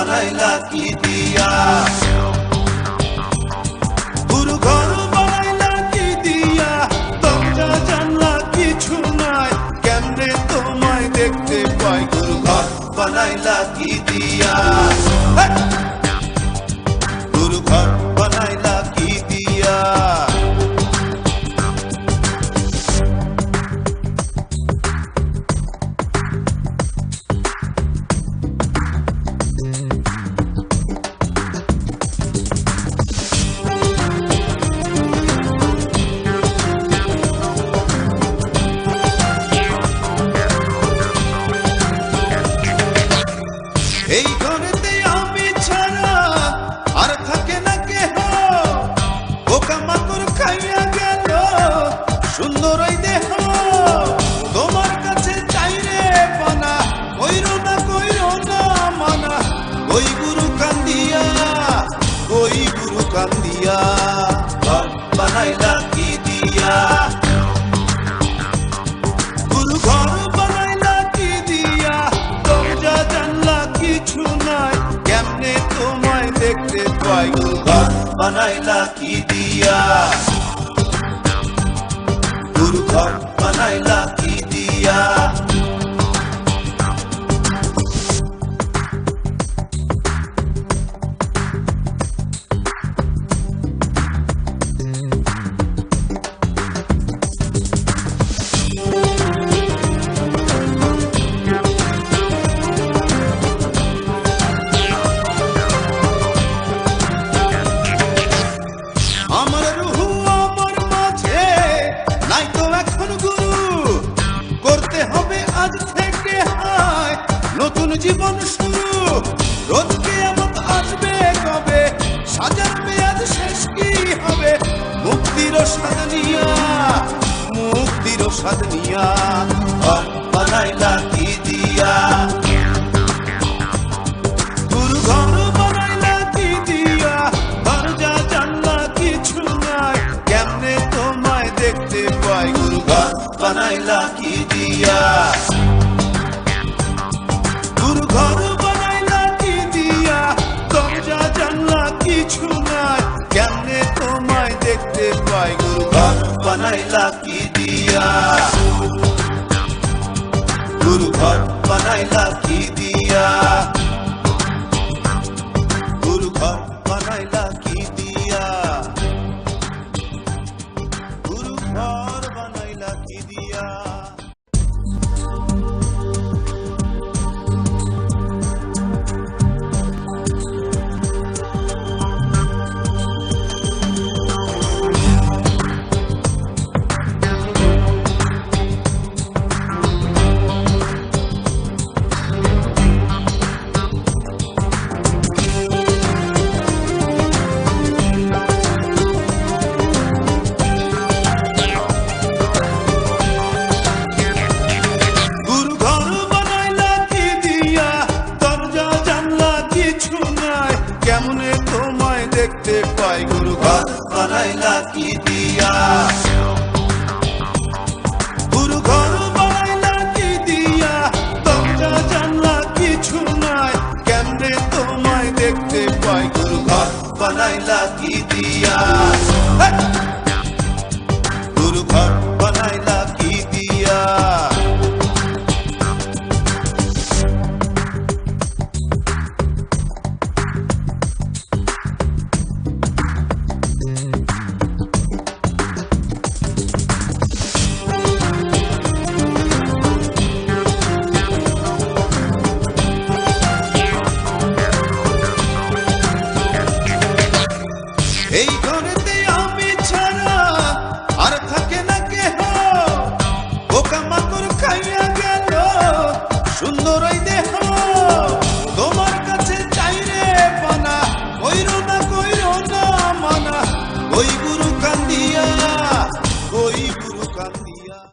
বানাইলা কি দিয়া? গুরু ঘর বানাইলা কি দিয়া? দরজা জানলা কিছু নাই, কেমনে তোমায় দেখতে পাই? গুরু ঘর বানাইলা কি দিয়া? ওই গুরু কান্দিয়া, ওই গুরু কান্দিয়া বানাইলা কি দিয়া? বানাইলা কি দিয়া? জানলা কিছু নাই, কেমনে তোমায় দেখতে পাই? বানাইলা কি দিয়া? গুরু ঘর বানাইলা আমার রুহু আমার মাঝে। নাই তো এখন গুরু, করতে হবে আজ থেকে হায়। নতুন জীবন শুরু রোজকে আমার আসবে কবে? সাজাবে আজ শেষ কি হবে? মুক্তির স্বাদ নিয়া, মুক্তির স্বাদ নিয়া ঘর বানাইলা কি দিয়া? বানাইলা কি দিয়া। গুরু ঘর কি দিয়া। দরজা, জানলা কিছু নাই। কেমনে তোমায় দেখতে পাই গুরু কি দিয়া। গুরু ঘর বানাইলা কি দিয়া। বানাইলা কি দিয়া? গুরু ঘর বানাইলা কি দিয়া? জানলা কিছু নাই। তোমায় দেখতে পাই? বানাইলা কি দিয়া? gonna